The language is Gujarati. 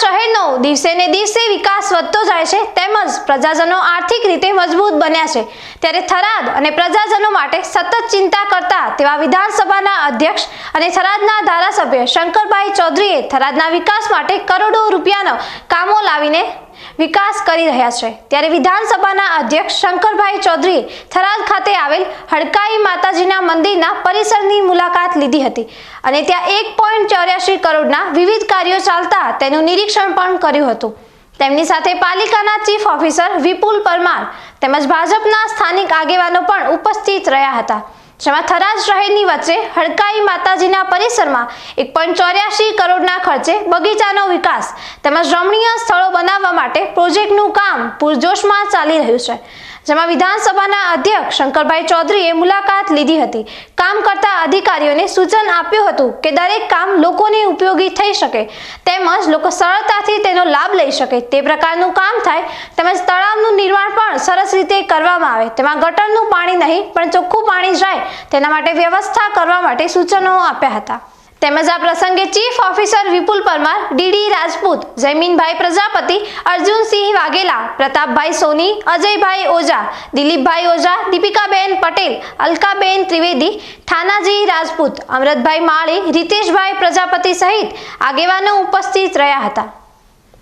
શહેરનો દિવસે ને દિવસે વિકાસ વધતો જાય છે તેમજ પ્રજાજનો આર્થિક રીતે મજબૂત બન્યા છે. ત્યારે થરાદ અને પ્રજાજનો માટે સતત ચિંતા કરતા તેવા વિધાનસભાના અધ્યક્ષ અને થરાદના ધારાસભ્ય શંકરભાઈ ચૌધરીએ થરાદના વિકાસ માટે કરોડો રૂપિયાનો કામો લાવીને વિકાસ કરી રહ્યા છે. ત્યારે વિધાનસભાના અધ્યક્ષ શંકરભાઈ ચૌધરીએ થરાદ ખાતે આવેલ હડકાઈ માતાજીના મંદિરના પરિસરની મુલાકાત લીધી હતી અને ત્યાં એક પોઈન્ટ ચોર્યાસી કરોડના વિવિધ કાર્યો ચાલતા તેનું નિરીક્ષણ પણ કર્યું હતું. તેમની સાથે પાલિકાના ચીફ ઓફિસર વિપુલ પરમાર તેમજ ભાજપના સ્થાનિક આગેવાનો પણ ઉપસ્થિત રહ્યા હતા. જેમાં થરાદ શહેરની વચ્ચે હડકાઈ માતાજીના પરિસરમાં એક કરોડના ખર્ચે બગીચાનો વિકાસ તેમજ રમણીય સ્થળો બનાવવા માટે પ્રોજેક્ટનું કામ પૂરજોશમાં ચાલી રહ્યું છે, જેમાં વિધાનસભાના અધ્યક્ષ શંકરભાઈ ચૌધરીએ મુલાકાત લીધી હતી. કામ કરતા અધિકારીઓને સૂચન આપ્યું હતું કે દરેક કામ લોકોને ઉપયોગી થઈ શકે, તેમજ લોકો સરળતાથી તેનો લાભ લઈ શકે. તે પ્રકારનું કામ થાય તેમજ તળાવનું નિર્માણ પણ સરસ રીતે કરવામાં આવે. તેમાં ગટરનું પાણી નહીં, પણ ચોખ્ખું પાણી જાય. તેના માટે વ્યવસ્થા કરવા માટે સૂચનો આપ્યા હતા. તેમજ આ પ્રસંગે chief officer Vipul Parmar, D D Rajput, Jayminbhai Prajapati, Arjunsinh Vaghela, Pratapbhai Soni, Ajaybhai Oza, Dilipbhai Oza, Dipikaben Patel, Alkaben Trivedi, Thanaji Rajput Amrutbhai Mali, Riteshbhai Prajapati સહિત આગેવાનો ઉપસ્થિત રહ્યા હતા.